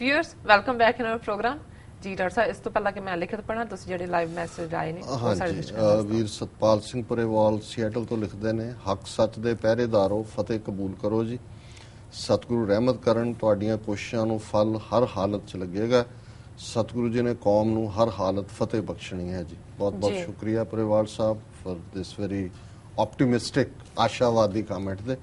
Viewers welcome back in our program ਜੀ doctor ਸਾਹਿਬ ਇਸ ਤੋਂ ਪਹਿਲਾਂ ਕਿ ਮੈਂ ਲਿਖਤ ਪੜਾਂ ਤੁਸੀਂ ਜਿਹੜੇ ਲਾਈਵ ਮੈਸੇਜ ਆਏ ਨੇ ਉਹ ਸਾਡੇ ਅ, ਵੀਰ ਸਤਪਾਲ ਸਿੰਘ ਪੁਰੇਵਾਲ ਸੀਐਟਲ ਤੋਂ ਲਿਖਦੇ ਨੇ ਹੱਕ ਸੱਚ ਦੇ ਪਹਿਰੇਦਾਰੋ ਫਤਿਹ ਕਬੂਲ ਕਰੋ ਜੀ। ਸਤਿਗੁਰੂ ਰਹਿਮਤ ਕਰਨ ਤੁਹਾਡੀਆਂ ਕੋਸ਼ਿਸ਼ਾਂ ਨੂੰ ਫਲ ਹਰ ਹਾਲਤ 'ਚ ਲੱਗੇਗਾ। ਸਤਿਗੁਰੂ ਜੀ ਨੇ ਕੌਮ ਨੂੰ ਹਰ ਹਾਲਤ ਫਤਿਹ ਬਖਸ਼ਣੀ ਹੈ ਜੀ। ਬਹੁਤ ਬਹੁਤ। ਸ਼ੁਕਰੀਆ ਪੁਰੇਵਾਲ ਸਾਹਿਬ ਫॉर ਦਿਸ ਵੈਰੀ ਆਪਟਿਮਿਸਟਿਕ ਆਸ਼ਾਵਾਦੀ ਕਮੈਂਟ ਦੇ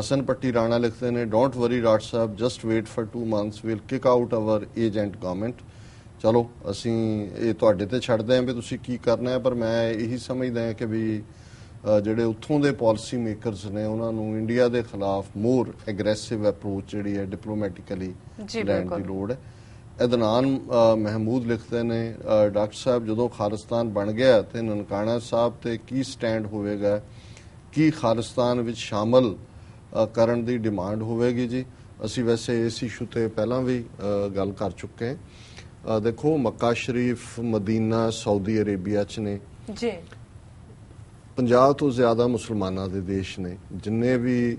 ਹਸਨ ਪੱਟੀ ਰਾਣਾ ਲਿਖਦੇ ਨੇ don't worry doctor Sahib just wait for 2 months we'll kick out our agent government ਚਲੋ ਅਸੀਂ ਇਹ ਤੁਹਾਡੇ ਤੇ ਛੱਡਦੇ ਆਂ ਵੀ ਤੁਸੀਂ ਕੀ ਕਰਨਾ ਹੈ ਪਰ ਮੈਂ ਇਹੀ ਸਮਝਦਾ ਹਾਂ ਕਿ ਵੀ ਜਿਹੜੇ ਉੱਥੋਂ ਦੇ ਪਾਲਿਸੀ ਮੇਕਰਸ ਨੇ ਉਹਨਾਂ ਨੂੰ ਇੰਡੀਆ ਦੇ ਖਿਲਾਫ ਮੋਰ ਐਗਰੈਸਿਵ ਅਪਰੋਚ ਜਿਹੜੀ ਹੈ ਡਿਪਲੋਮੈਟਿਕਲੀ ਲੈਣ ਦੀ। ਲੋੜ ਹੈ। ਅਦਨਾਨ ਮਹਿਮੂਦ ਲਿਖਦੇ ਨੇ ਡਾਕਟਰ ਸਾਹਿਬ ਜਦੋਂ ਖਾਲਿਸਤਾਨ ਬਣ ਗਿਆ ਤੇ ਨਨਕਾਣਾ ਸਾਹਿਬ ਤੇ ਕੀ ਸਟੈਂਡ ਹੋਵੇਗਾ? ਕੀ ਖਾਲਿਸਤਾਨ ਵਿੱਚ ਸ਼ਾਮਲ ਕਰਨ ਦੀ ਡਿਮਾਂਡ ਹੋਵੇਗੀ ਜੀ। ਅਸੀਂ ਵੈਸੇ ਇਸ ਇਸ਼ੂ ਤੇ ਪਹਿਲਾਂ ਵੀ ਗੱਲ ਕਰ ਚੁੱਕੇ ਹਾਂ। ਦੇਖੋ Mecca Sharif Medina Saudi Arabia ਚ ਨੇ। ਜੀ। 50 ਤੋਂ ਜ਼ਿਆਦਾ ਮੁਸਲਮਾਨਾਂ ਦੇ ਦੇਸ਼ ਨੇ। ਜਿੰਨੇ ਵੀ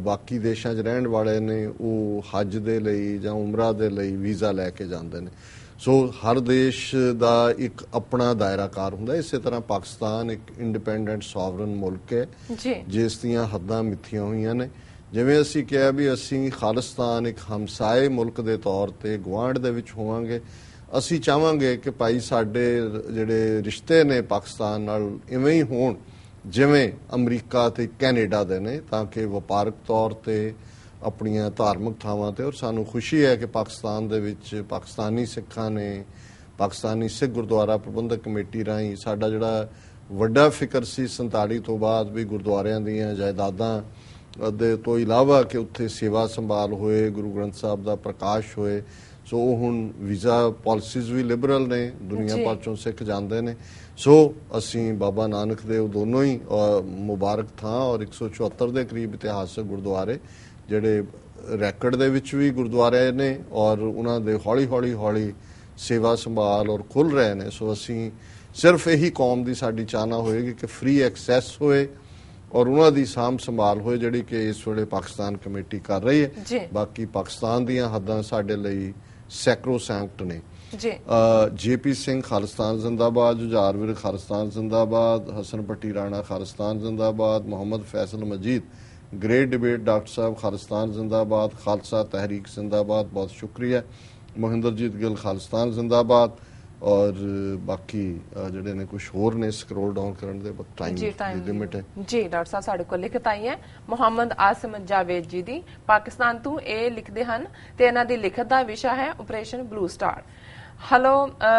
ਬਾਕੀ ਦੇਸ਼ਾਂ 'ਚ ਰਹਿਣ ਵਾਲੇ ਨੇ ਉਹ ਹੱਜ ਦੇ ਲਈ ਜਾਂ ਉਮਰਾ ਦੇ ਲਈ ਵੀਜ਼ਾ ਲੈ ਕੇ ਜਾਂਦੇ ਨੇ। ਸੋ ਹਰ ਦੇਸ਼ ਦਾ ਇੱਕ ਆਪਣਾ ਦਾਇਰਾਕਾਰ ਹੁੰਦਾ। ਇਸੇ ਤਰ੍ਹਾਂ ਪਾਕਿਸਤਾਨ ਇੱਕ ਇੰਡੀਪੈਂਡੈਂਟ ਸੋਵਰਨ ਮੁਲਕ ਹੈ। ਜਿਸ ਦੀਆਂ ਹੱਦਾਂ ਮਿੱਥੀਆਂ ਹੋਈਆਂ ਨੇ। ਜਿਵੇਂ ਅਸੀਂ ਕਿਹਾ ਵੀ ਅਸੀਂ ਖਾਲਿਸਤਾਨ ਇੱਕ ਹਮਸਾਏ ਮੁਲਕ ਦੇ ਤੌਰ ਤੇ ਗੁਆਂਢ ਦੇ ਵਿੱਚ ਹੋਵਾਂਗੇ। ਅਸੀਂ ਚਾਹਾਂਗੇ ਕਿ ਭਾਈ ਸਾਡੇ ਜਿਹੜੇ ਰਿਸ਼ਤੇ ਨੇ ਪਾਕਿਸਤਾਨ ਨਾਲ ਇਵੇਂ ਹੀ ਹੋਣ। ਜਿਵੇਂ ਅਮਰੀਕਾ ਤੇ ਕੈਨੇਡਾ ਦੇ ਨੇ ਤਾਂ ਕਿ ਵਪਾਰਕ ਤੌਰ ਤੇ ਆਪਣੀਆਂ ਧਾਰਮਿਕ ਥਾਵਾਂ ਤੇ। ਔਰ ਸਾਨੂੰ ਖੁਸ਼ੀ ਹੈ ਕਿ ਪਾਕਿਸਤਾਨ ਦੇ ਵਿੱਚ ਪਾਕਿਸਤਾਨੀ ਸਿੱਖਾਂ ਨੇ ਪਾਕਿਸਤਾਨੀ ਸਿੱਖ ਗੁਰਦੁਆਰਾ ਪ੍ਰਬੰਧਕ ਕਮੇਟੀ ਰਾਹੀਂ ਸਾਡਾ ਜਿਹੜਾ ਵੱਡਾ ਫਿਕਰ ਸੀ 47 ਤੋਂ ਬਾਅਦ ਵੀ ਗੁਰਦੁਆਰਿਆਂ ਦੀਆਂ ਜਾਇਦਾਦਾਂ ਦੇ ਤੋਂ ਇਲਾਵਾ ਕਿ ਉੱਥੇ ਸੇਵਾ ਸੰਭਾਲ ਹੋਏ ਗੁਰੂ ਗ੍ਰੰਥ ਸਾਹਿਬ ਦਾ ਪ੍ਰਕਾਸ਼ ਹੋਏ। ਸੋ ਉਹ ਹੁਣ ਵੀਜ਼ਾ ਪਾਲਿਸੀਜ਼ ਵੀ ਲਿਬਰਲ ਨੇ ਦੁਨੀਆ। ਭਰ ਚੋਂ ਸਿੱਖ ਜਾਂਦੇ ਨੇ। ਸੋ ਅਸੀਂ ਬਾਬਾ ਨਾਨਕ ਦੇਵ ਦੋਨੋਂ ਹੀ ਮੁਬਾਰਕ ਥਾਂ ਔਰ 174 ਦੇ ਕਰੀਬ ਇਤਿਹਾਸਕ ਗੁਰਦੁਆਰੇ ਜਿਹੜੇ ਰੈਕੋਰਡ ਦੇ ਵਿੱਚ ਵੀ ਗੁਰਦੁਆਰੇ ਨੇ ਔਰ ਉਹਨਾਂ ਦੇ ਹੌਲੀ ਹੌਲੀ ਹੌਲੀ ਸੇਵਾ ਸੰਭਾਲ ਔਰ ਖੁੱਲ ਰਹੇ ਨੇ ਸੋ ਅਸੀਂ ਸਿਰਫ ਇਹੀ ਕੌਮ ਦੀ ਸਾਡੀ ਚਾਹਨਾ ਹੋਏਗੀ ਕਿ ਫ੍ਰੀ ਐਕਸੈਸ ਹੋਏ ਔਰ ਉਹਨਾਂ ਦੀ ਸਾਂਭ ਸੰਭਾਲ ਹੋਏ ਜਿਹੜੀ ਕਿ ਇਸ ਵੇਲੇ ਪਾਕਿਸਤਾਨ ਕਮੇਟੀ ਕਰ ਰਹੀ। ਹੈ। ਬਾਕੀ ਪਾਕਿਸਤਾਨ ਦੀਆਂ ਹੱਦਾਂ ਸਾਡੇ ਲਈ ਸੈਕਰੋਸੈਂਕਟ ਨੇ। ਜੀ। ਜੇਪੀ ਸਿੰਘ ਖਾਲਿਸਤਾਨ ਜ਼ਿੰਦਾਬਾਦ ਜੁਝਾਰਵੀਰ ਖਾਲਿਸਤਾਨ ਜ਼ਿੰਦਾਬਾਦ ਹਸਨ ਪੱਟੀ ਰਾਣਾ ਖਾਲਿਸਤਾਨ ਜ਼ਿੰਦਾਬਾਦ Muhammad Faisal Majeed great debate doctor ਸਾਹਿਬ ਖਾਲਿਸਤਾਨ ਜ਼ਿੰਦਾਬਾਦ ਖਾਲਸਾ ਤਹਿਰੀਕ ਜ਼ਿੰਦਾਬਾਦ ਬਹੁਤ ਸ਼ੁਕਰੀਆ ਮਹਿੰਦਰਜੀਤ ਗਿੱਲ ਖਾਲਿਸਤਾਨ ਜ਼ਿੰਦਾਬਾਦ ਔਰ ਬਾਕੀ ਜਿਹੜੇ ਨੇ ਕੁਝ ਹੋਰ ਨੇ ਸਕਰੋਲ ਡਾਊਨ ਕਰਨ ਦੇ ਬਟ ਟਾਈਮ ਦੀ ਲਿਮਿਟ ਹੈ ਜੀ ਡਾਕਟਰ ਸਾਹਿਬ ਸਾਡੇ ਕੋਲ ਲਿਖਤ ਆਈ ਹੈ ਮੁਹੰਮਦ ਆਸਮ ਜਾਵੇਦ ਜੀ ਦੀ ਪਾਕਿਸਤਾਨ ਤੋਂ ਇਹ ਲਿਖਦੇ ਹਨ ਤੇ ਇਹਨਾਂ ਦੀ ਲਿਖਤ ਦਾ ਵਿਸ਼ਾ ਹੈ operation blue star hello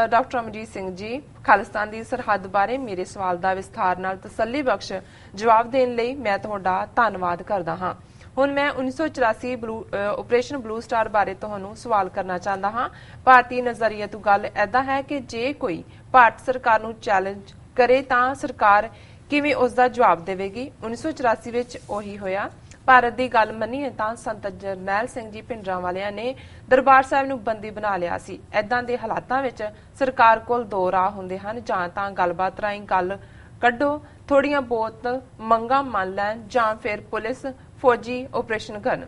doctor Amarjit Singh ji Khalistan ਦੀ ਸਰਹੱਦ ਬਾਰੇ ਮੇਰੇ ਸਵਾਲ ਦਾ ਵਿਸਥਾਰ ਨਾਲ ਤਸੱਲੀ ਬਖਸ਼ ਜਵਾਬ ਦੇਣ ਲਈ ਮੈਂ ਤੁਹਾਡਾ ਧੰਨਵਾਦ ਕਰਦਾ ਹਾਂ। ਹੁਣ ਮੈਂ 1984 blue uh, operation blue star ਬਾਰੇ ਤੁਹਾਨੂੰ ਸਵਾਲ ਕਰਨਾ ਚਾਹੁੰਦਾ ਹਾਂ। ਭਾਰਤੀ ਨਜ਼ਰੀਏ ਤੋਂ ਗੱਲ ਐਦਾ ਹੈ ਕਿ ਜੇ ਕੋਈ ਭਾਰਤ ਸਰਕਾਰ ਨੂੰ ਚੈਲੰਜ ਕਰੇ ਤਾਂ ਸਰਕਾਰ ਕਿਵੇਂ ਉਸ ਦਾ ਜਵਾਬ ਦੇਵੇਗੀ? 1984 ਵਿੱਚ ਉਹੀ ਹੋਇਆ। ਭਾਰਤ ਦੀ ਗੱਲ ਮੰਨੀਏ ਤਾਂ ਸੰਤ ਜਰਨੈਲ ਸਿੰਘ ਜੀ ਪਿੰਡਰਾਂ ਵਾਲਿਆਂ ਨੇ ਦਰਬਾਰ ਸਾਹਿਬ ਨੂੰ ਬੰਦੀ ਬਣਾ ਲਿਆ ਸੀ। ਐਦਾਂ ਦੇ ਹਾਲਾਤਾਂ ਵਿੱਚ ਸਰਕਾਰ ਕੋਲ ਦੋ ਰਾਹ ਹੁੰਦੇ ਹਨ, ਜਾਂ ਤਾਂ ਗੱਲਬਾਤ ਰਾਹੀਂ ਗੱਲ ਕੱਢੋ ਥੋੜੀਆਂ ਬਹੁਤ ਮੰਗਾਂ ਮੰਨ ਲੈਣ, ਜਾਂ ਫਿਰ ਪੁਲਿਸ ਫੌਜੀ ਆਪਰੇਸ਼ਨ ਕਰਨ।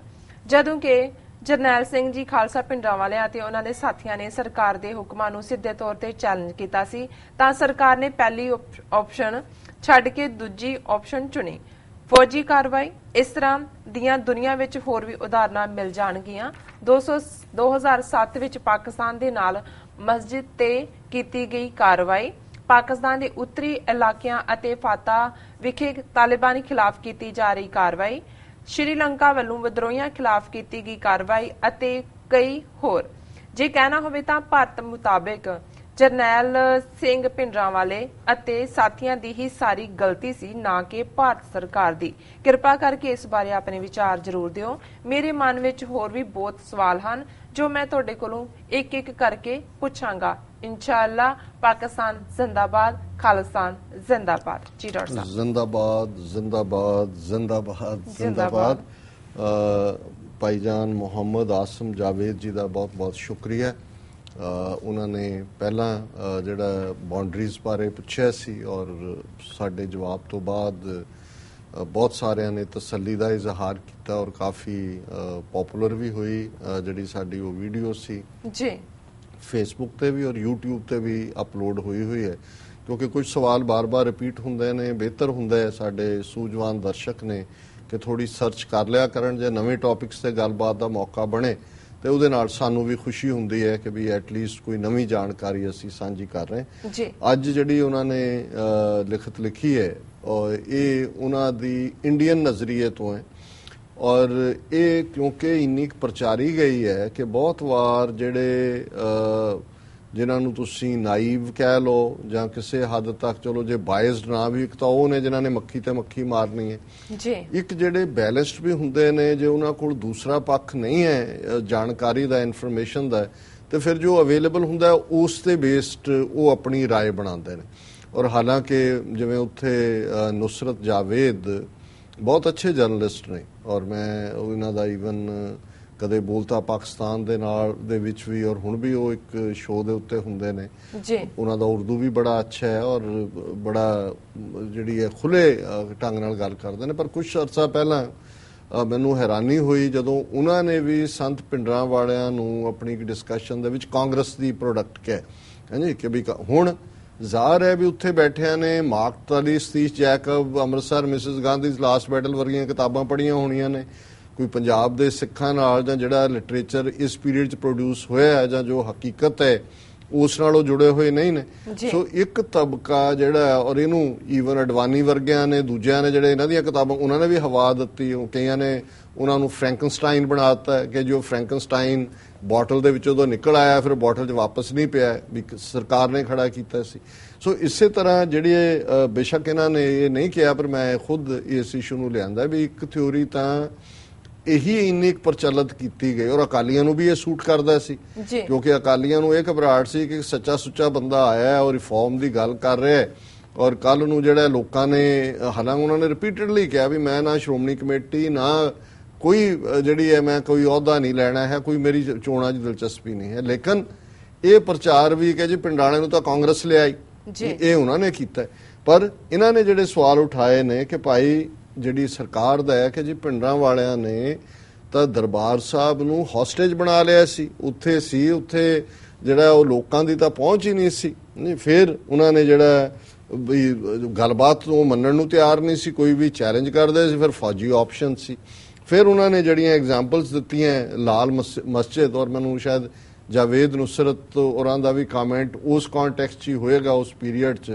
ਜਦੋਂ ਕਿ ਜਰਨੈਲ ਸਿੰਘ ਜੀ ਖਾਲਸਾ ਪਿੰਡਰਾਂ ਵਾਲਿਆਂ ਅਤੇ ਉਹਨਾਂ ਦੇ ਸਾਥੀਆਂ ਨੇ ਸਰਕਾਰ ਦੇ ਹੁਕਮਾਂ ਨੂੰ ਸਿੱਧੇ ਤੌਰ ਤੇ ਚੈਲੰਜ ਕੀਤਾ ਸੀ, ਤਾਂ ਸਰਕਾਰ ਨੇ ਪਹਿਲੀ ਆਪਸ਼ਨ ਛੱਡ ਕੇ ਦੂਜੀ ਆਪਸ਼ਨ ਚੁਣੀ। ਫੌਜੀ ਕਾਰਵਾਈ ਇਸ ਤਰ੍ਹਾਂ ਦੀਆਂ ਦੁਨੀਆ ਵਿੱਚ ਹੋਰ ਵੀ ਉਦਾਹਰਨਾਂ ਮਿਲ ਜਾਣਗੀਆਂ। 200 2007 ਵਿੱਚ ਪਾਕਿਸਤਾਨ ਦੇ ਨਾਲ ਮਸਜਿਦ ਤੇ ਕੀਤੀ ਗਈ ਕਾਰਵਾਈ। ਪਾਕਿਸਤਾਨ ਦੇ ਉੱਤਰੀ ਇਲਾਕਿਆਂ ਅਤੇ ਫਾਤਾ ਵਿਖੇ ਤਾਲਿਬਾਨੀ ਖਿਲਾਫ ਕੀਤੀ ਜਾ ਰਹੀ ਕਾਰਵਾਈ। ਸ਼੍ਰੀਲੰਕਾ ਵੱਲੋਂ ਵਿਦਰੋਹੀਆਂ ਖਿਲਾਫ ਕੀਤੀ ਗਈ ਕਾਰਵਾਈ ਅਤੇ ਕਈ ਹੋਰ। ਜੇ ਕਹਿਣਾ ਹੋਵੇ ਤਾਂ ਭਾਰਤ ਮੁਤਾਬਕ ਜਰਨੈਲ ਸਿੰਘ ਪਿੰਡਰਾਂ ਵਾਲੇ ਅਤੇ ਸਾਥੀਆਂ ਦੀ ਹੀ ਸਾਰੀ ਗਲਤੀ ਸੀ ਨਾ ਕਿ ਭਾਰਤ ਸਰਕਾਰ ਦੀ। ਕਿਰਪਾ ਕਰਕੇ ਇਸ ਬਾਰੇ ਆਪਣੇ ਵਿਚਾਰ ਜ਼ਰੂਰ ਦਿਓ। ਮੇਰੇ ਮਨ ਵਿੱਚ ਹੋਰ ਵੀ ਬਹੁਤ ਸਵਾਲ ਹਨ ਜੋ ਮੈਂ ਤੁਹਾਡੇ ਕੋਲੋਂ ਇੱਕ ਇੱਕ ਕਰਕੇ ਪੁੱਛਾਂਗਾ। ਇਨਸ਼ਾਅੱਲਾ ਪਾਕਿਸਤਾਨ ਜ਼ਿੰਦਾਬਾਦ ਖਾਲਿਸਤਾਨ ਜ਼ਿੰਦਾਬਾਦ। ਜੀ ਡਾਕਟਰ ਸਾਹਿਬ। ਜ਼ਿੰਦਾਬਾਦ ਜ਼ਿੰਦਾਬਾਦ ਜ਼ਿੰਦਾਬਾਦ ਜ਼ਿੰਦਾਬਾਦ। ਭਾਈਜਾਨ ਮੁਹੰਮਦ ਆਸਮ ਜਾਵੇਦ ਜੀ ਦਾ ਬਹੁਤ ਬਹੁਤ ਸ਼ੁਕਰੀਆ। ਉਹਨਾਂ ਨੇ ਪਹਿਲਾਂ ਜਿਹੜਾ ਬਾਉਂਡਰੀਜ਼ ਬਾਰੇ ਪੁੱਛਿਆ ਸੀ ਔਰ ਸਾਡੇ ਜਵਾਬ ਤੋਂ ਬਾਅਦ ਬਹੁਤ ਸਾਰਿਆਂ ਨੇ ਤਸੱਲੀ ਦਾ ਇਜ਼ਹਾਰ ਕੀਤਾ ਔਰ ਕਾਫੀ ਪਪੂਲਰ ਵੀ ਹੋਈ ਜਿਹੜੀ ਸਾਡੀ ਉਹ ਵੀਡੀਓ ਸੀ। ਜੀ। ਫੇਸਬੁੱਕ ਤੇ ਵੀ ਔਰ YouTube ਤੇ ਵੀ ਅਪਲੋਡ ਹੋਈ ਹੋਈ ਹੈ। ਕਿਉਂਕਿ ਕੁਝ ਸਵਾਲ ਬਾਰ-ਬਾਰ ਰਿਪੀਟ ਹੁੰਦੇ ਨੇ ਬਿਹਤਰ ਹੁੰਦਾ ਹੈ ਸਾਡੇ ਸੂਝਵਾਨ ਦਰਸ਼ਕ ਨੇ ਕਿ ਥੋੜੀ ਸਰਚ ਕਰ ਲਿਆ ਕਰਨ ਜੇ ਨਵੇਂ ਟੌਪਿਕਸ ਤੇ ਗੱਲਬਾਤ ਦਾ ਮੌਕਾ ਬਣੇ। ਤੇ ਉਹਦੇ ਨਾਲ ਸਾਨੂੰ ਵੀ ਖੁਸ਼ੀ ਹੁੰਦੀ ਹੈ ਕਿ ਵੀ ਐਟਲੀਸਟ ਕੋਈ ਨਵੀਂ ਜਾਣਕਾਰੀ ਅਸੀਂ ਸਾਂਝੀ ਕਰ ਰਹੇ ਹਾਂ। ਜੀ। ਅੱਜ ਜਿਹੜੀ ਉਹਨਾਂ ਨੇ ਲਿਖਤ ਲਿਖੀ ਹੈ ਔਰ ਇਹ ਉਹਨਾਂ ਦੀ ਇੰਡੀਅਨ ਨਜ਼ਰੀਏ ਤੋਂ ਹੈ। ਔਰ ਇਹ ਕਿਉਂਕਿ ਇੰਨੀ ਪ੍ਰਚਾਰੀ ਗਈ ਹੈ ਕਿ ਬਹੁਤ ਵਾਰ ਜਿਹੜੇ ਜਿਨ੍ਹਾਂ ਨੂੰ ਤੁਸੀਂ ਨਾਈਵ ਕਹਿ ਲਓ ਜਾਂ ਕਿਸੇ ਹੱਦ ਤੱਕ ਚਲੋ ਜੇ ਬਾਇਸਡ ਨਾ ਵੀ ਇੱਕ ਤਾਂ ਉਹ ਨੇ ਜਿਨ੍ਹਾਂ ਨੇ ਮੱਖੀ ਤੇ ਮੱਖੀ ਮਾਰਨੀ ਹੈ ਜੀ ਇੱਕ ਜਿਹੜੇ ਬੈਲੈਂਸਡ ਵੀ ਹੁੰਦੇ ਨੇ ਜੇ ਉਹਨਾਂ ਕੋਲ ਦੂਸਰਾ ਪੱਖ ਨਹੀਂ ਹੈ ਅ, ਜਾਣਕਾਰੀ ਦਾ ਇਨਫੋਰਮੇਸ਼ਨ ਦਾ ਤੇ ਫਿਰ ਜੋ ਅਵੇਲੇਬਲ ਹੁੰਦਾ ਹੈ, ਉਸ ਤੇ ਬੇਸਡ ਉਹ ਆਪਣੀ رائے ਬਣਾਉਂਦੇ ਨੇ ਔਰ ਹਾਲਾਂਕਿ ਜਿਵੇਂ ਉੱਥੇ ਅ, ਨੁਸਰਤ ਜਾਵੇਦ ਬਹੁਤ ਅੱਛੇ ਜਰਨਲਿਸਟ ਨੇ ਔਰ ਮੈਂ ਉਹ ਇਹਨਾਂ ਦਾ ਈਵਨ ਕਦੇ ਬੋਲਤਾ ਪਾਕਿਸਤਾਨ ਦੇ ਨਾਲ ਦੇ ਵਿੱਚ ਵੀ ਔਰ ਹੁਣ ਵੀ ਉਹ ਇੱਕ ਸ਼ੋਅ ਦੇ ਉੱਤੇ ਹੁੰਦੇ ਨੇ। ਜੀ। ਉਹਨਾਂ ਦਾ ਉਰਦੂ ਵੀ ਬੜਾ ਅੱਛਾ ਹੈ ਔਰ ਬੜਾ ਜਿਹੜੀ ਹੈ ਖੁੱਲੇ ਢੰਗ ਨਾਲ ਗੱਲ ਕਰਦੇ ਨੇ। ਪਰ ਕੁਝ ਅਰਸਾ ਪਹਿਲਾਂ ਮੈਨੂੰ ਹੈਰਾਨੀ ਹੋਈ ਜਦੋਂ ਉਹਨਾਂ ਨੇ ਵੀ ਸੰਤ ਪਿੰਡਰਾਂ ਵਾਲਿਆਂ ਨੂੰ ਆਪਣੀ ਇੱਕ ਡਿਸਕਸ਼ਨ ਦੇ ਵਿੱਚ ਕਾਂਗਰਸ ਦੀ ਪ੍ਰੋਡਕਟ ਕਿਹਾ। ਹਾਂਜੀ ਕਿ ਵੀ ਹੁਣ ਜ਼ਾਹਰ ਹੈ ਵੀ ਉੱਥੇ ਬੈਠਿਆਂ ਨੇ Mark Tully Satish Jacob Amritsar Mrs Gandhi's last battle ਵਰਗੀਆਂ ਕਿਤਾਬਾਂ ਪੜ੍ਹੀਆਂ ਹੋਣੀਆਂ ਨੇ। ਕੋਈ ਪੰਜਾਬ ਦੇ ਸਿੱਖਾਂ ਨਾਲ ਜਾਂ ਜਿਹੜਾ ਲਿਟਰੇਚਰ ਇਸ ਪੀਰੀਅਡ 'ਚ ਪ੍ਰੋਡਿਊਸ ਹੋਇਆ ਹੈ ਜਾਂ ਜੋ ਹਕੀਕਤ ਹੈ ਉਸ ਨਾਲ ਉਹ ਜੁੜੇ ਹੋਏ ਨਹੀਂ ਨੇ। ਸੋ ਇੱਕ ਤਬਕਾ ਜਿਹੜਾ ਔਰ ਇਹਨੂੰ ਈਵਨ ਅਡਵਾਨੀ ਵਰਗਿਆਂ ਨੇ ਦੂਜਿਆਂ ਨੇ ਜਿਹੜੇ ਇਹਨਾਂ ਦੀਆਂ ਕਿਤਾਬਾਂ ਉਹਨਾਂ ਨੇ ਵੀ ਹਵਾ ਦਿੱਤੀ ਉਹ ਕਈਆਂ ਨੇ ਉਹਨਾਂ ਨੂੰ ਫ੍ਰੈਂਕਨਸਟਾਈਨ ਬਣਾਤਾ ਹੈ ਕਿ ਜੋ ਫ੍ਰੈਂਕਨਸਟਾਈਨ ਬੋਟਲ ਦੇ ਵਿੱਚੋਂ ਤੋਂ ਨਿਕਲ ਆਇਆ ਫਿਰ ਬੋਟਲ 'ਚ ਵਾਪਸ ਨਹੀਂ ਪਿਆ ਵੀ ਸਰਕਾਰ ਨੇ ਖੜਾ ਕੀਤਾ ਸੀ ਸੋ ਇਸੇ ਤਰ੍ਹਾਂ ਜਿਹੜੀ ਇਹ, ਬੇਸ਼ੱਕ ਇਹਨਾਂ ਨੇ ਇਹ ਨਹੀਂ ਕਿਹਾ ਪਰ ਮੈਂ ਖੁਦ ਇਸ ਇਸ਼ੂ ਨੂੰ ਲਿਆਂਦਾ ਵੀ ਇੱਕ ਥਿਉਰੀ ਤਾਂ ਇਹੀ ਇੰਨੀ ਪ੍ਰਚਲਿਤ ਕੀਤੀ ਗਈ ਔਰ ਅਕਾਲੀਆਂ ਨੂੰ ਵੀ ਇਹ ਸੂਟ ਕਰਦਾ ਸੀ। ਕਿਉਂਕਿ ਅਕਾਲੀਆਂ ਨੂੰ ਇਹ ਘਬਰਾਹਟ ਸੀ ਕਿ ਸੱਚਾ ਸੁੱਚਾ ਬੰਦਾ ਆਇਆ ਹੈ ਔਰ ਰਿਫਾਰਮ ਦੀ ਗੱਲ ਕਰ ਰਿਹਾ ਹੈ। ਔਰ ਕੱਲ ਨੂੰ ਜਿਹੜਾ ਲੋਕਾਂ ਨੇ ਹਾਲਾਂਕਿ ਉਹਨਾਂ ਨੇ ਰਿਪੀਟਡਲੀ ਕਿਹਾ ਵੀ ਮੈਂ ਨਾ ਸ਼੍ਰੋਮਣੀ ਕਮੇਟੀ ਨਾ ਕੋਈ ਜਿਹੜੀ ਹੈ ਮੈਂ ਕੋਈ ਅਹੁਦਾ ਨਹੀਂ ਲੈਣਾ ਹੈ ਕੋਈ ਮੇਰੀ ਚੋਣਾਂ 'ਚ ਦਿਲਚਸਪੀ ਨਹੀਂ ਹੈ। ਲੇਕਿਨ ਇਹ ਪ੍ਰਚਾਰ ਵੀ ਕਿ ਜੀ ਪਿੰਡਾਣੇ ਨੂੰ ਤਾਂ ਕਾਂਗਰਸ ਲਿਆਈ। ਜੀ। ਇਹ ਉਹਨਾਂ ਨੇ ਕੀਤਾ। ਪਰ ਇਹਨਾਂ ਨੇ ਜਿਹੜੇ ਸਵਾਲ ਉਠਾਏ ਨੇ ਕਿ ਭਾਈ ਜਿਹੜੀ ਸਰਕਾਰ ਦਾ ਹੈ ਕਿ ਜੀ ਪਿੰਡਾਂ ਵਾਲਿਆਂ ਨੇ ਤਾਂ ਦਰਬਾਰ ਸਾਹਿਬ ਨੂੰ ਹੌਸਟੇਜ ਬਣਾ ਲਿਆ ਸੀ। ਉੱਥੇ ਸੀ, ਉੱਥੇ ਜਿਹੜਾ ਉਹ ਲੋਕਾਂ ਦੀ ਤਾਂ ਪਹੁੰਚ ਹੀ ਨਹੀਂ ਸੀ। ਨਹੀਂ, ਫਿਰ ਉਹਨਾਂ ਨੇ ਜਿਹੜਾ ਵੀ ਗੱਲਬਾਤ ਨੂੰ ਮੰਨਣ ਨੂੰ ਤਿਆਰ ਨਹੀਂ ਸੀ, ਕੋਈ ਵੀ ਚੈਲੰਜ ਕਰਦਾ ਸੀ, ਫਿਰ ਫੌਜੀ ਆਪਸ਼ਨ ਸੀ। ਫਿਰ ਉਹਨਾਂ ਨੇ ਜਿਹੜੀਆਂ ਐਗਜ਼ਾਮਪਲਸ ਦਿੱਤੀਆਂ, ਲਾਲ ਮਸ- ਮਸਜਿਦ ਔਰ ਮੈਨੂੰ ਸ਼ਾਇਦ ਜਾਵੇਦ ਨੁਸਰਤ ਔਰਾਂ ਦਾ ਵੀ ਕਮੈਂਟ ਉਸ ਕੰਟੈਕਸਟ 'ਚ ਹੀ ਹੋਏਗਾ ਉਸ ਪੀਰੀਅਡ 'ਚ।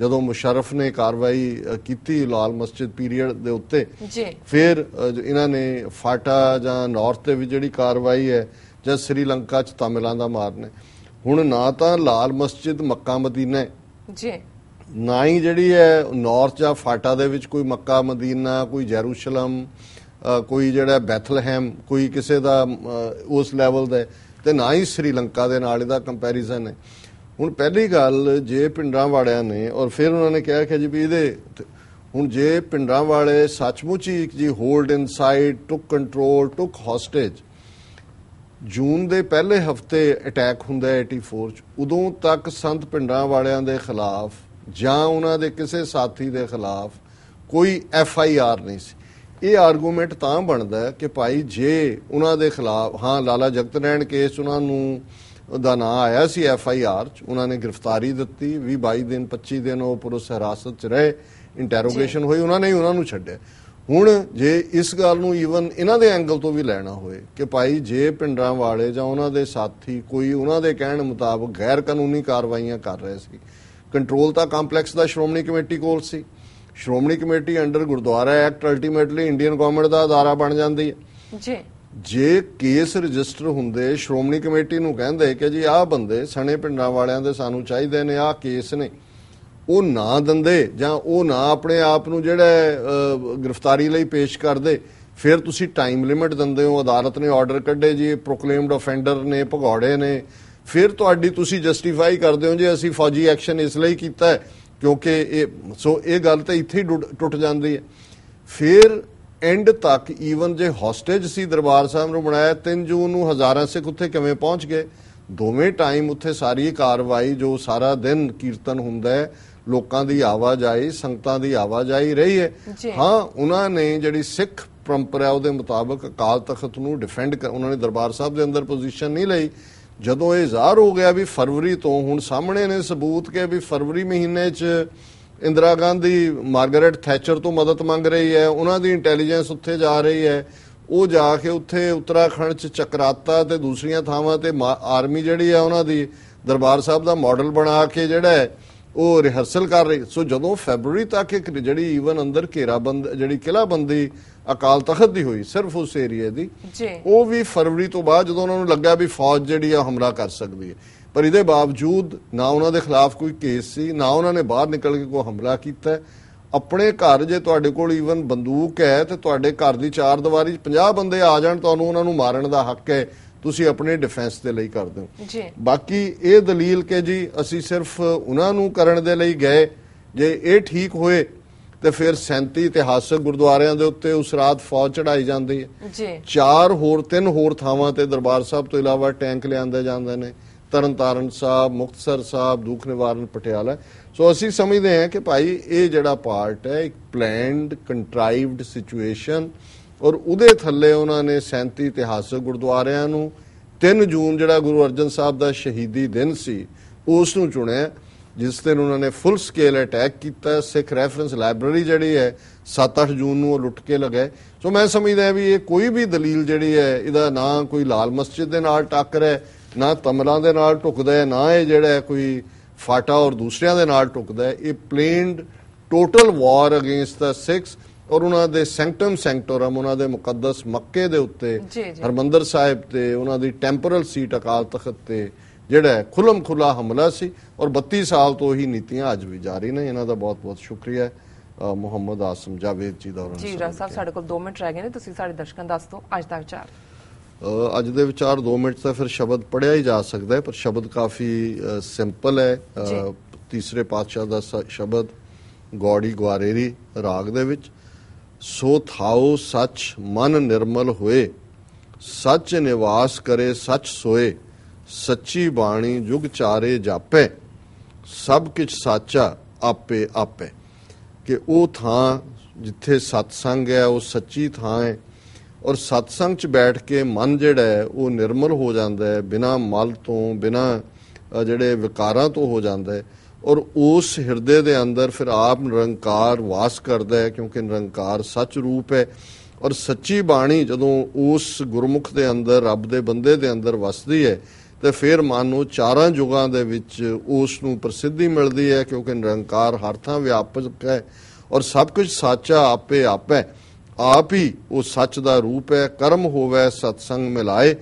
ਜਦੋਂ ਮੁਸ਼ਰਫ ਨੇ ਕਾਰਵਾਈ ਕੀਤੀ ਲਾਲ ਮਸਜਿਦ ਪੀਰੀਅਡ ਦੇ ਉੱਤੇ ਜੀ। ਫਿਰ ਇਹਨਾਂ ਨੇ ਫਾਟਾ ਜਾਂ ਨਾਰਥ ਦੇ ਵਿੱਚ ਜਿਹੜੀ ਕਾਰਵਾਈ ਹੈ ਜਾਂ ਸ੍ਰੀਲੰਕਾ 'ਚ ਤਾਮਿਲਾਂ ਦਾ ਮਾਰਨਾ। ਹੁਣ ਨਾ ਤਾਂ ਲਾਲ ਮਸਜਿਦ ਮੱਕਾ ਮਦੀਨਾ ਜੀ। ਨਾ ਹੀ ਜਿਹੜੀ ਹੈ ਨਾਰਥ ਜਾਂ ਫਾਟਾ ਦੇ ਵਿੱਚ ਕੋਈ ਮੱਕਾ ਮਦੀਨਾ ਕੋਈ ਜੈਰੂਸ਼ਲਮ ਕੋਈ ਜਿਹੜਾ ਬੈਥਲਹੈਮ ਕੋਈ ਕਿਸੇ ਦਾ ਉਸ ਲੈਵਲ ਦਾ ਤੇ ਨਾ ਹੀ ਸ੍ਰੀਲੰਕਾ ਦੇ ਨਾਲ ਇਹਦਾ ਕੰਪੈਰੀਜ਼ਨ ਹੈ। ਹੁਣ ਪਹਿਲੀ ਗੱਲ ਜੇ ਪਿੰਡਾਂ ਵਾਲਿਆਂ ਨੇ, ਔਰ ਫਿਰ ਉਹਨਾਂ ਨੇ ਕਿਹਾ ਕਿ ਜੀ ਵੀ ਇਹਦੇ ਹੁਣ ਜੇ ਪਿੰਡਾਂ ਵਾਲੇ ਸੱਚਮੁੱਚ ਹੀ ਜੀ hold inside took control took hostage ਜੂਨ ਦੇ ਪਹਿਲੇ ਹਫ਼ਤੇ ਅਟੈਕ ਹੁੰਦਾ ਹੈ 84 ਚ, ਉਦੋਂ ਤੱਕ ਸੰਤ ਪਿੰਡਾਂ ਵਾਲਿਆਂ ਦੇ ਖਿਲਾਫ ਜਾਂ ਉਹਨਾਂ ਦੇ ਕਿਸੇ ਸਾਥੀ ਦੇ ਖਿਲਾਫ ਕੋਈ ਐਫ ਆਈ ਆਰ ਨਹੀਂ ਸੀ। ਇਹ ਆਰਗੂਮੈਂਟ ਤਾਂ ਬਣਦਾ ਕਿ ਭਾਈ ਜੇ ਉਹਨਾਂ ਦੇ ਖਿਲਾਫ, ਹਾਂ ਲਾਲਾ ਜਗਤ ਨੈਣ ਕੇਸ ਉਹਨਾਂ ਨੂੰ ਦਾ ਨਾਂ ਆਇਆ ਸੀ ਐਫ ਆਈ ਆਰ ਚ। ਉਹਨਾਂ ਨੇ ਗ੍ਰਿਫਤਾਰੀ ਦਿੱਤੀ 20 22 ਦਿਨ 25 ਦਿਨ ਉਹ ਪੁਲਿਸ ਹਿਰਾਸਤ ਚ ਰਹੇ ਇੰਟਰੋਗੇਸ਼ਨ ਹੋਈ ਉਹਨਾਂ ਨੇ ਹੀ ਉਹਨਾਂ ਨੂੰ ਛੱਡਿਆ। ਹੁਣ ਜੇ ਇਸ ਗੱਲ ਨੂੰ ਈਵਨ ਇਹਨਾਂ ਦੇ ਐਂਗਲ ਤੋਂ ਵੀ ਲੈਣਾ ਹੋਏ ਕਿ ਭਾਈ ਜੇ ਪਿੰਡਾਂ ਵਾਲੇ ਜਾਂ ਉਹਨਾਂ ਦੇ ਸਾਥੀ ਕੋਈ ਉਹਨਾਂ ਦੇ ਕਹਿਣ ਮੁਤਾਬਕ ਗੈਰ ਕਾਨੂੰਨੀ ਕਾਰਵਾਈਆਂ ਕਰ ਰਹੇ ਸੀ। ਕੰਟਰੋਲ ਤਾਂ ਕੰਪਲੈਕਸ ਦਾ ਸ਼੍ਰੋਮਣੀ ਕਮੇਟੀ ਕੋਲ ਸੀ। Shiromani committee under gurdwara act ultimately Indian government ਦਾ ਅਦਾਰਾ ਬਣ ਜਾਂਦੀ ਹੈ। ਜੀ। ਜੇ ਕੇਸ ਰਜਿਸਟਰ ਹੁੰਦੇ, ਸ਼੍ਰੋਮਣੀ ਕਮੇਟੀ ਨੂੰ ਕਹਿੰਦੇ ਕਿ ਜੀ ਆਹ ਬੰਦੇ ਸਣੇ ਪਿੰਡਾਂ ਵਾਲਿਆਂ ਦੇ ਸਾਨੂੰ ਚਾਹੀਦੇ ਨੇ, ਆਹ ਕੇਸ ਨੇ, ਉਹ ਨਾ ਦਿੰਦੇ ਜਾਂ ਉਹ ਨਾ ਆਪਣੇ ਆਪ ਨੂੰ ਜਿਹੜਾ ਗ੍ਰਿਫਤਾਰੀ ਲਈ ਪੇਸ਼ ਕਰਦੇ, ਫਿਰ ਤੁਸੀਂ ਟਾਈਮ ਲਿਮਿਟ ਦਿੰਦੇ ਹੋ, ਅਦਾਲਤ ਨੇ ਆਰਡਰ ਕੱਢੇ ਜੀ ਪ੍ਰੋਕਲੇਮਡ ਆਫੈਂਡਰ ਨੇ, ਭਗੌੜੇ ਨੇ, ਫਿਰ ਤੁਹਾਡੀ ਤੁਸੀਂ ਜਸਟੀਫਾਈ ਕਰਦੇ ਹੋ ਜੇ, ਅਸੀਂ ਫੌਜੀ ਐਕਸ਼ਨ ਇਸ ਲਈ ਕੀਤਾ ਕਿਉਂਕਿ ਇਹ, ਸੋ ਇਹ ਗੱਲ ਤਾਂ ਇੱਥੇ ਹੀ ਟੁੱਟ- ਟੁੱਟ ਜਾਂਦੀ ਹੈ। ਫਿਰ ਐਂਡ ਤੱਕ ਈਵਨ ਜੇ ਹੌਸਟੇਜ ਸੀ ਦਰਬਾਰ ਸਾਹਿਬ ਨੂੰ ਬਣਾਇਆ 3 ਜੂਨ ਨੂੰ ਹਜ਼ਾਰਾਂ ਸਿੱਖ ਉੱਥੇ ਕਿਵੇਂ ਪਹੁੰਚ ਗਏ? ਦੋਵੇਂ ਟਾਈਮ ਉੱਥੇ ਸਾਰੀ ਕਾਰਵਾਈ ਜੋ ਸਾਰਾ ਦਿਨ ਕੀਰਤਨ ਹੁੰਦਾ ਹੈ ਲੋਕਾਂ ਦੀ ਆਵਾਜਾਈ ਸੰਗਤਾਂ ਦੀ ਆਵਾਜਾਈ ਰਹੀ ਹੈ। ਹਾਂ ਉਹਨਾਂ ਨੇ ਜਿਹੜੀ ਸਿੱਖ ਪਰੰਪਰਾ ਉਹਦੇ ਮੁਤਾਬਕ ਅਕਾਲ ਤਖਤ ਨੂੰ ਡਿਫੈਂਡ ਕਰ ਉਹਨਾਂ ਨੇ ਦਰਬਾਰ ਸਾਹਿਬ ਦੇ ਅੰਦਰ ਪੋਜੀਸ਼ਨ ਨਹੀਂ ਲਈ। ਜਦੋਂ ਇਹ ਜ਼ਾਹਰ ਹੋ ਗਿਆ ਵੀ ਫਰਵਰੀ ਤੋਂ ਹੁਣ ਸਾਹਮਣੇ ਨੇ ਸਬੂਤ ਕਿ ਵੀ ਫਰਵਰੀ ਮਹੀਨੇ 'ਚ ਇੰਦਰਾ ਗਾਂਧੀ ਮਾਰਗਰੇਟ ਥੈਚਰ ਤੋਂ ਮਦਦ ਮੰਗ ਰਹੀ ਹੈ ਉਹਨਾਂ ਦੀ ਇੰਟੈਲੀਜੈਂਸ ਉੱਥੇ ਜਾ ਰਹੀ ਹੈ। ਉਹ ਜਾ ਕੇ ਉੱਥੇ ਉੱਤਰਾਖੰਡ 'ਚ ਚਕਰਾਤਾ ਤੇ ਦੂਸਰੀਆਂ ਥਾਵਾਂ ਤੇ ਆਰਮੀ ਜਿਹੜੀ ਹੈ ਉਹਨਾਂ ਦੀ ਦਰਬਾਰ ਸਾਹਿਬ ਦਾ ਮਾਡਲ ਬਣਾ ਕੇ ਜਿਹੜਾ ਹੈ ਉਹ ਰਿਹਰਸਲ ਕਰ ਰਹੀ। ਸੋ ਜਦੋਂ ਫੈਬਰੂਰੀ ਤੱਕ ਇੱਕ ਜਿਹੜੀ ਈਵਨ ਅੰਦਰ ਘੇਰਾਬੰਦ ਜਿਹੜੀ ਕਿਲਾਬੰਦੀ ਅਕਾਲ ਤਖਤ ਦੀ ਹੋਈ ਸਿਰਫ ਉਸ ਏਰੀਏ ਦੀ ਉਹ ਵੀ ਫਰਵਰੀ ਤੋਂ ਬਾਅਦ ਜਦੋਂ ਉਹਨਾਂ ਨੂੰ ਲੱਗਾ ਵੀ ਫੌਜ ਜਿਹੜੀ ਆ ਹਮਲਾ ਕਰ ਸਕਦੀ ਹੈ। ਪਰ ਇਹਦੇ ਬਾਵਜੂਦ ਨਾ ਉਹਨਾਂ ਦੇ ਖਿਲਾਫ ਕੋਈ ਕੇਸ ਸੀ ਨਾ ਉਹਨਾਂ ਨੇ ਬਾਹਰ ਨਿਕਲ ਕੇ ਕੋਈ ਹਮਲਾ ਕੀਤਾ। ਆਪਣੇ ਘਰ ਜੇ ਤੁਹਾਡੇ ਕੋਲ ਈਵਨ ਬੰਦੂਕ ਹੈ ਤੇ ਤੁਹਾਡੇ ਘਰ ਦੀ ਚਾਰ ਦੀਵਾਰੀ 'ਚ 50 ਬੰਦੇ ਆ ਜਾਣ ਤੁਹਾਨੂੰ ਉਹਨਾਂ ਨੂੰ ਮਾਰਨ ਦਾ ਹੱਕ ਹੈ ਤੁਸੀਂ ਆਪਣੇ ਡਿਫੈਂਸ ਦੇ ਲਈ ਕਰਦੇ ਹੋ ਜੀ। ਬਾਕੀ ਇਹ ਦਲੀਲ ਕਿ ਜੀ ਅਸੀਂ ਸਿਰਫ ਉਹਨਾਂ ਨੂੰ ਕਰਨ ਦੇ ਲਈ ਗਏ ਜੇ ਇਹ ਠੀਕ ਹੋਏ ਤੇ ਫਿਰ 37 ਇਤਿਹਾਸਕ ਗੁਰਦੁਆਰਿਆਂ ਦੇ ਉੱਤੇ ਉਸ ਰਾਤ ਫੌਜ ਚੜਾਈ ਜਾਂਦੀ ਹੈ। ਜੀ। ਚਾਰ ਹੋਰ ਤਿੰਨ ਹੋਰ ਥਾਵਾਂ ਤੇ ਦਰਬਾਰ ਸਾਹਿਬ ਤੋਂ ਇਲਾਵਾ ਟੈਂਕ ਲਿਆਂਦੇ ਜਾਂਦੇ ਨੇ। ਤਰਨਤਾਰਨ ਸਾਹਿਬ, ਮੁਕਤਸਰ ਸਾਹਿਬ, ਦੁੱਖ ਨਿਵਾਰਨ ਪਟਿਆਲਾ। ਸੋ ਅਸੀਂ ਸਮਝਦੇ ਹਾਂ ਕਿ ਭਾਈ ਇਹ ਜਿਹੜਾ ਪਾਰਟ ਹੈ, ਇੱਕ ਪਲੈਨਡ ਕੰਟਰਾਈਵਡ ਸਿਚੁਏਸ਼ਨ ਔਰ ਉਹਦੇ ਥੱਲੇ ਉਹਨਾਂ ਨੇ 37 ਇਤਿਹਾਸਕ ਗੁਰਦੁਆਰਿਆਂ ਨੂੰ 3 ਜੂਨ ਜਿਹੜਾ ਗੁਰੂ ਅਰਜਨ ਸਾਹਿਬ ਦਾ ਸ਼ਹੀਦੀ ਦਿਨ ਸੀ, ਉਸ ਨੂੰ ਚੁਣਿਆ, ਜਿਸ ਦਿਨ ਉਹਨਾਂ ਨੇ ਫੁੱਲ ਸਕੇਲ ਅਟੈਕ ਕੀਤਾ, ਸਿੱਖ ਰੈਫਰੈਂਸ ਲਾਇਬ੍ਰੇਰੀ ਜਿਹੜੀ ਹੈ 7-8 ਜੂਨ ਨੂੰ ਉਹ ਲੁੱਟ ਕੇ ਲਗਾਏ। ਸੋ ਮੈਂ ਸਮਝਦਾ ਵੀ ਇਹ ਕੋਈ ਵੀ ਦਲੀਲ ਜਿਹੜੀ ਹੈ, ਇਹਦਾ ਨਾ ਕੋਈ ਲਾਲ ਮਸਜਿਦ ਦੇ ਨਾਲ ਟੱਕਰ ਹੈ ਨਾ ਤਮਲਾਂ ਦੇ ਨਾਲ ਟੁਕਦਾ ਹੈ ਨਾ ਇਹ ਜਿਹੜਾ ਕੋਈ ਫਾਟਾ ਔਰ ਦੂਸਰਿਆਂ ਦੇ ਨਾਲ ਟੁਕਦਾ ਹੈ। ਇਹ planned total war against the Sikhs ਔਰ ਉਹਨਾਂ ਦੇ ਸੈਂਕਟਮ ਸੈਂਕਟੋਰਮ ਉਹਨਾਂ ਦੇ ਮੁਕੱਦਸ ਮੱਕੇ ਦੇ ਉੱਤੇ। ਹਰਮੰਦਰ ਸਾਹਿਬ ਤੇ ਉਹਨਾਂ ਦੀ ਟੈਂਪਰਲ ਸੀਟ ਅਕਾਲ ਤਖਤ ਤੇ ਜਿਹੜਾ ਖੁੱਲਮ ਖੁੱਲਾ ਹਮਲਾ ਸੀ ਔਰ 32 ਸਾਲ ਤੋਂ ਹੀ ਨੀਤੀਆਂ ਅੱਜ ਵੀ ਜਾਰੀ ਨੇ। ਇਹਨਾਂ ਦਾ ਬਹੁਤ ਬਹੁਤ ਸ਼ੁਕਰੀਆ। ਮੁਹੰਮਦ ਆਸਮ ਜਾਵੇਦ ਜੀ ਦਾ ਉਹਨਾਂ ਜੀ ਰਾਜ ਸਾਹਿਬ ਸਾਡੇ ਕੋਲ 2 ਮਿੰਟ ਰਹਿ ਗਏ ਨੇ। ਤੁਸੀਂ ਸਾਡੇ ਦਰਸ਼ਕਾਂ ਦੱਸ ਦਿਓ ਅੱਜ ਦਾ ਵਿਚਾਰ। ਅੱਜ ਦੇ ਵਿਚਾਰ 2 ਮਿੰਟ ਤਾਂ ਫਿਰ ਸ਼ਬਦ ਪੜਿਆ ਹੀ ਜਾ ਸਕਦਾ ਹੈ ਪਰ ਸ਼ਬਦ ਕਾਫੀ ਸਿੰਪਲ ਹੈ। ਤੀਸਰੇ ਪਾਤਸ਼ਾਹ ਦਾ ਸ਼ਬਦ ਗੌੜੀ ਗਵਾਰੇਰੀ ਰਾਗ ਦੇ ਵਿੱਚ ਸੋ ਥਾਓ ਸੱਚ ਮਨ ਨਿਰਮਲ ਹੋਏ ਸੱਚ ਨਿਵਾਸ ਕਰੇ ਸੱਚ ਸੋਏ ਸੱਚੀ ਬਾਣੀ ਜੁਗ ਚਾਰੇ ਜਾਪੇ ਸਭ ਕੁਝ ਸਾਚਾ ਆਪੇ ਆਪੇ ਕਿ ਉਹ ਥਾਂ ਜਿੱਥੇ ਸਤਸੰਗ ਹੈ ਉਹ ਸੱਚੀ ਥਾਂ ਹੈ ਔਰ ਸਤਸੰਗ 'ਚ ਬੈਠ ਕੇ ਮਨ ਜਿਹੜਾ ਹੈ, ਉਹ ਨਿਰਮਲ ਹੋ ਜਾਂਦਾ ਹੈ, ਬਿਨਾ ਮਲ ਤੋਂ, ਬਿਨਾ ਜਿਹੜੇ ਵਿਕਾਰਾਂ ਤੋਂ ਹੋ ਜਾਂਦਾ ਹੈ। ਔਰ ਉਸ ਹਿਰਦੇ ਦੇ ਅੰਦਰ ਫਿਰ ਆਪ ਨਿਰੰਕਾਰ ਵਾਸ ਕਰਦਾ ਹੈ, ਕਿਉਂਕਿ ਨਿਰੰਕਾਰ ਸੱਚ ਰੂਪ ਹੈ। ਔਰ ਸੱਚੀ ਬਾਣੀ ਜਦੋਂ ਉਸ ਗੁਰਮੁਖ ਦੇ ਅੰਦਰ, ਰੱਬ ਦੇ ਬੰਦੇ ਦੇ ਅੰਦਰ ਵਸਦੀ ਹੈ, ਤੇ ਫਿਰ ਮਨ ਨੂੰ ਚਾਰਾਂ ਯੁਗਾਂ ਦੇ ਵਿੱਚ ਉਸ ਨੂੰ ਪ੍ਰਸਿੱਧੀ ਮਿਲਦੀ ਹੈ, ਕਿਉਂਕਿ ਨਿਰੰਕਾਰ ਹਰ ਥਾਂ ਵਿਆਪਕ ਹੈ। ਔਰ ਸਭ ਕੁਝ ਸੱਚਾ ਆਪੇ ਆਪੇ ਆਪ ਹੀ ਉਹ ਸੱਚ ਦਾ ਰੂਪ ਹੈ, ਕਰਮ ਹੋਵੇ, ਸਤਸੰਗ ਮਿਲਾਏ,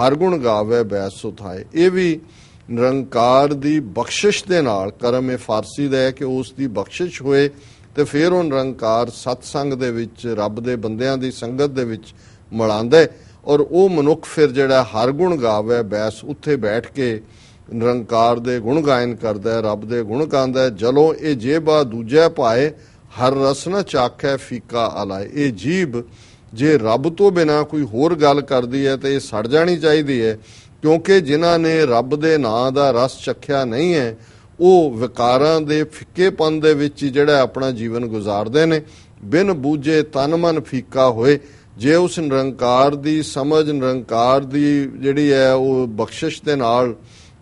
ਹਰ ਗੁਣ ਗਾਵੇ ਬੈਸ ਸੁਥਾਏ ਇਹ ਵੀ ਨਿਰੰਕਾਰ ਦੀ ਬਖਸ਼ਿਸ਼ ਦੇ ਨਾਲ ਕਰਮ ਇਹ ਫਾਰਸੀ ਦਾ ਹੈ ਕਿ ਉਸ ਦੀ ਬਖਸ਼ਿਸ਼ ਹੋਏ ਤੇ ਫਿਰ ਉਹ ਨਿਰੰਕਾਰ ਸਤਸੰਗ ਦੇ ਵਿੱਚ, ਰੱਬ ਦੇ ਬੰਦਿਆਂ ਦੀ ਸੰਗਤ ਦੇ ਵਿੱਚ ਮਿਲਾਉਂਦਾ ਔਰ ਉਹ ਮਨੁੱਖ ਫਿਰ ਜਿਹੜਾ ਹਰ ਗੁਣ ਗਾਵੇ ਬੈਸ ਉੱਥੇ ਬੈਠ ਕੇ ਨਿਰੰਕਾਰ ਦੇ ਗੁਣ ਗਾਇਨ ਕਰਦਾ ਹੈ, ਰੱਬ ਦੇ ਗੁਣ ਗਾਉਂਦਾ ਹੈ। ਜਲੋ ਇਹ ਜੇਬਾ ਦੂਜੇ ਪਾਏ ਹਰ ਰਸ ਨਾ ਚਾਖੈ ਫੀਕਾ ਆਲਾਏ। ਇਹ ਜੀਬ ਜੇ ਰੱਬ ਤੋਂ ਬਿਨਾ ਕੋਈ ਹੋਰ ਗੱਲ ਕਰਦੀ ਹੈ ਤੇ ਇਹ ਸੜ ਜਾਣੀ ਚਾਹੀਦੀ ਹੈ, ਕਿਉਂਕਿ ਜਿਨ੍ਹਾਂ ਨੇ ਰੱਬ ਦੇ ਨਾਂ ਦਾ ਰਸ ਚੱਖਿਆ ਨਹੀਂ ਹੈ, ਉਹ ਵਿਕਾਰਾਂ ਦੇ ਫਿੱਕੇਪਨ ਦੇ ਵਿੱਚ ਹੀ ਜਿਹੜਾ ਆਪਣਾ ਜੀਵਨ ਗੁਜ਼ਾਰਦੇ ਨੇ। ਬਿਨ ਬੂਝੇ ਤਨ ਮਨ ਫੀਕਾ ਹੋਏ, ਜੇ ਉਸ ਨਿਰੰਕਾਰ ਦੀ ਸਮਝ, ਨਿਰੰਕਾਰ ਦੀ ਜਿਹੜੀ ਹੈ ਉਹ ਬਖਸ਼ਿਸ਼ ਦੇ ਨਾਲ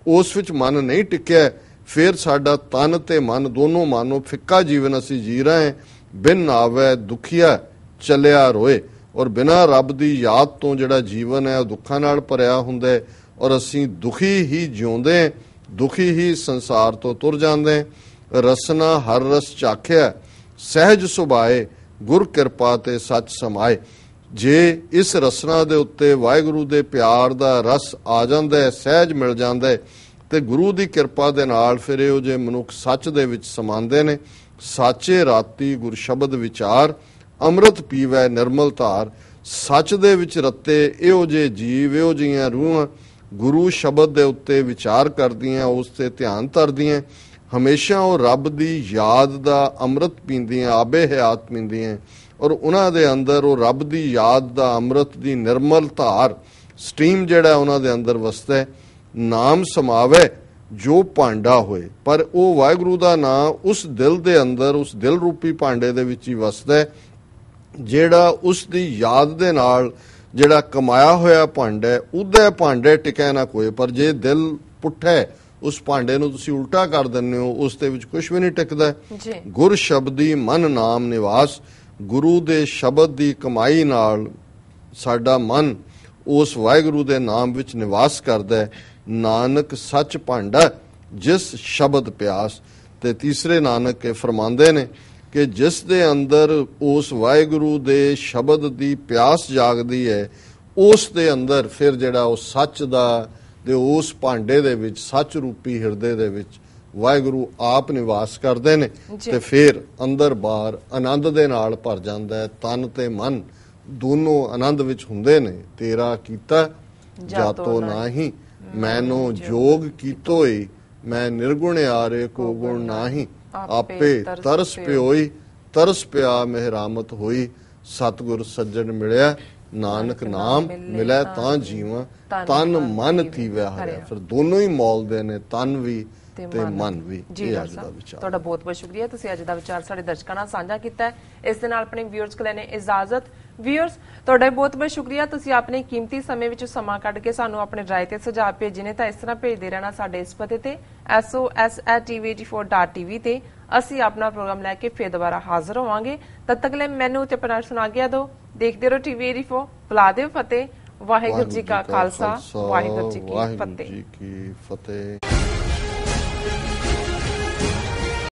ਉਸ ਵਿੱਚ ਮਨ ਨਹੀਂ ਟਿਕਿਆ ਫਿਰ ਸਾਡਾ ਤਨ ਤੇ ਮਨ ਦੋਨੋਂ ਮਾਨੋ ਫਿੱਕਾ ਜੀਵਨ ਅਸੀਂ ਜੀ ਰਹੇ ਹਾਂ। ਬਿਨ ਆਵੇ ਦੁਖੀਆ ਚਲਿਆ ਰੋਏ। ਔਰ ਬਿਨਾ ਰੱਬ ਦੀ ਯਾਦ ਤੋਂ ਜਿਹੜਾ ਜੀਵਨ ਹੈ, ਉਹ ਦੁੱਖਾਂ ਨਾਲ ਭਰਿਆ ਹੁੰਦਾ ਹੈ। ਔਰ ਅਸੀਂ ਦੁਖੀ ਹੀ ਜਿਉਂਦੇ ਦੁਖੀ ਹੀ ਸੰਸਾਰ ਤੋਂ ਤੁਰ ਜਾਂਦੇ ਰਸਨਾ ਹਰ ਰਸ ਚਾਖਿਆ, ਸਹਿਜ ਸੁਭਾਏ, ਗੁਰ ਕਿਰਪਾ ਤੇ ਸੱਚ ਸਮਾਏ। ਜੇ ਇਸ ਰਸਨਾ ਦੇ ਉੱਤੇ ਵਾਹਿਗੁਰੂ ਦੇ ਪਿਆਰ ਦਾ ਰਸ ਆ ਜਾਂਦਾ ਹੈ, ਸਹਿਜ ਮਿਲ ਜਾਂਦਾ ਹੈ ਤੇ ਗੁਰੂ ਦੀ ਕਿਰਪਾ ਦੇ ਨਾਲ ਫਿਰ ਇਹੋ ਜੇ ਮਨੁੱਖ ਸੱਚ ਦੇ ਵਿੱਚ ਸਮਾਉਂਦੇ ਨੇ। ਸਾਚੇ ਰਾਤੀ ਗੁਰ ਸ਼ਬਦ ਵਿਚਾਰ, ਅੰਮ੍ਰਿਤ ਪੀਵੈ ਨਿਰਮਲ ਧਾਰ। ਸੱਚ ਦੇ ਵਿੱਚ ਰੱਤੇ ਇਹੋ ਜੇ ਜੀਵ, ਇਹੋ ਜੀਆਂ ਰੂਹਾਂ ਗੁਰੂ ਸ਼ਬਦ ਦੇ ਉੱਤੇ ਵਿਚਾਰ ਕਰਦੀਆਂ, ਉਸ ਤੇ ਧਿਆਨ ਧਰਦੀਆਂ। ਹਮੇਸ਼ਾ ਉਹ ਰੱਬ ਦੀ ਯਾਦ ਦਾ ਅੰਮ੍ਰਿਤ ਪੀਂਦੀਆਂ, ਆਬੇ ਹਯਾਤ ਪੀਂਦੀਆਂ। ਔਰ ਉਹਨਾਂ ਦੇ ਅੰਦਰ ਉਹ ਰੱਬ ਦੀ ਯਾਦ ਦਾ ਅੰਮ੍ਰਿਤ ਦੀ ਨਿਰਮਲ ਧਾਰ ਸਟ੍ਰੀਮ ਜਿਹੜਾ ਉਹਨਾਂ ਦੇ ਅੰਦਰ ਵਸਦਾ ਹੈ। ਨਾਮ ਸਮਾਵੇ ਜੋ ਭਾਂਡਾ ਹੋਏ। ਪਰ ਉਹ ਵਾਹਿਗੁਰੂ ਦਾ ਨਾਮ ਉਸ ਦਿਲ ਦੇ ਅੰਦਰ ਉਸ ਦਿਲ ਰੂਪੀ ਭਾਂਡੇ ਦੇ ਵਿੱਚ ਹੀ ਵਸਦਾ ਹੈ ਜਿਹੜਾ ਉਸ ਦੀ ਯਾਦ ਦੇ ਨਾਲ ਜਿਹੜਾ ਕਮਾਇਆ ਹੋਇਆ ਭਾਂਡਾ ਹੈ ਉਹਦੇ ਭਾਂਡੇ ਟਿਕਿਆ ਨਾ ਕੋਈ। ਪਰ ਜੇ ਦਿਲ ਪੁੱਠਾ ਉਸ ਭਾਂਡੇ ਨੂੰ ਤੁਸੀਂ ਉਲਟਾ ਕਰ ਦਿੰਦੇ ਹੋ ਉਸ ਦੇ ਵਿੱਚ ਕੁਝ ਵੀ ਨਹੀਂ ਟਿਕਦਾ। ਜੀ। ਗੁਰ ਸ਼ਬਦੀ ਮਨ ਨਾਮ ਨਿਵਾਸ ਗੁਰੂ ਦੇ ਸ਼ਬਦ ਦੀ ਕਮਾਈ ਨਾਲ ਸਾਡਾ ਮਨ ਉਸ ਵਾਹਿਗੁਰੂ ਦੇ ਨਾਮ ਵਿੱਚ ਨਿਵਾਸ ਕਰਦਾ ਹੈ। ਨਾਨਕ ਸੱਚ ਭਾਂਡਾ ਜਿਸ ਸ਼ਬਦ ਪਿਆਸ। ਤੇ ਤੀਸਰੇ ਨਾਨਕ ਇਹ ਫਰਮਾਉਂਦੇ ਨੇ ਕਿ ਜਿਸ ਦੇ ਅੰਦਰ ਉਸ ਵਾਹਿਗੁਰੂ ਦੇ ਸ਼ਬਦ ਦੀ ਪਿਆਸ ਜਾਗਦੀ ਹੈ ਉਸ ਦੇ ਅੰਦਰ ਫਿਰ ਜਿਹੜਾ ਉਹ ਸੱਚ ਦਾ ਤੇ ਉਸ ਭਾਂਡੇ ਦੇ ਵਿੱਚ ਸੱਚ ਰੂਪੀ ਹਿਰਦੇ ਦੇ ਵਿੱਚ ਵਾਹਿਗੁਰੂ ਆਪ ਨਿਵਾਸ ਕਰਦੇ ਨੇ। ਤੇ ਫਿਰ ਅੰਦਰ ਬਾਹਰ ਆਨੰਦ ਦੇ ਨਾਲ ਭਰ ਜਾਂਦਾ ਹੈ ਤਨ ਤੇ ਮਨ ਦੋਨੋਂ ਆਨੰਦ ਵਿੱਚ ਹੁੰਦੇ ਨੇ। ਤੇਰਾ ਕੀਤਾ ਜਾਤੋ ਨਾਹੀ। ਮੈਨੋ ਜੋਗ ਕੀਤੋਈ ਮੈਂ ਨਿਰਗੁਣ ਆਰੇ ਕੋ ਗੁਣ ਨਾਹੀ ਆਪੇ ਤਰਸ ਪਿਓਈ ਤਰਸ ਪਿਆ ਮਹਿਰਾਮਤ ਹੋਈ ਸਤਿਗੁਰ ਸੱਜਣ ਮਿਲਿਆ ਨਾਨਕ ਨਾਮ ਮਿਲੇ ਤਾਂ ਜੀਵਾਂ ਤਨ ਮਨ ਥੀਵਿਆ ਹਰਿਆ। ਫਿਰ ਦੋਨੋਂ ਹੀ ਮੌਲਦੇ ਨੇ ਤਨ ਵੀ ਤੇ ਮਨ ਵੀ। ਜੀ ਇਹ ਅੱਜ ਦਾ ਵਿਚਾਰ। ਤੁਹਾਡਾ ਬਹੁਤ ਬਹੁਤ ਸ਼ੁਕਰੀਆ। ਤੁਸੀਂ ਅੱਜ ਦਾ ਵਿਚਾਰ ਸਾਡੇ ਦਰਸ਼ਕਾਂ ਨਾਲ ਸਾਂਝਾ ਕੀਤਾ ਹੈ। ਇਸ ਦੇ ਨਾਲ ਆਪਣੇ ਵਿਊਅਰਸ ਕੋਲ ਲੈਣੇ ਇਜਾਜ਼ਤ ਵਿਊਅਰਸ ਤੁਹਾਡਾ ਬਹੁਤ ਬਹੁਤ ਸ਼ੁਕਰੀਆ। ਤੁਸੀਂ ਆਪਣੇ ਕੀਮਤੀ ਸਮੇਂ ਵਿੱਚ ਸਮਾਂ ਕੱਢ ਕੇ ਸਾਨੂੰ ਆਪਣੇ ਰਾਏ ਤੇ ਸੁਝਾਅ ਭੇਜੇ ਨੇ ਤਾਂ ਇਸ ਤਰ੍ਹਾਂ ਭੇਜਦੇ ਰਹਿਣਾ ਸਾਡੇ ਇਸ ਪਤੇ ਤੇ sos@tv84.tv ਤੇ। ਅਸੀਂ ਆਪਣਾ ਪ੍ਰੋਗਰਾਮ ਲੈ ਕੇ ਫੇਰ ਦੁਬਾਰਾ ਹਾਜ਼ਰ ਹੋਵਾਂਗੇ। ਤਦ ਤੱਕ ਲਈ ਮੈਨੂੰ ਤੇ ਪਨਾਰ ਸੁਣਾ ਗਿਆ ਦੋ ਦੇਖਦੇ ਰਹੋ ਟੀਵੀ84 ਬੁਲਾ ਦਿਓ ਫਤਿਹ। ਵਾਹਿਗੁਰੂ ਜੀ ਕਾ ਖਾਲਸਾ। ਵਾਹਿਗੁਰੂ ਜੀ ਕੀ ਫਤਿਹ।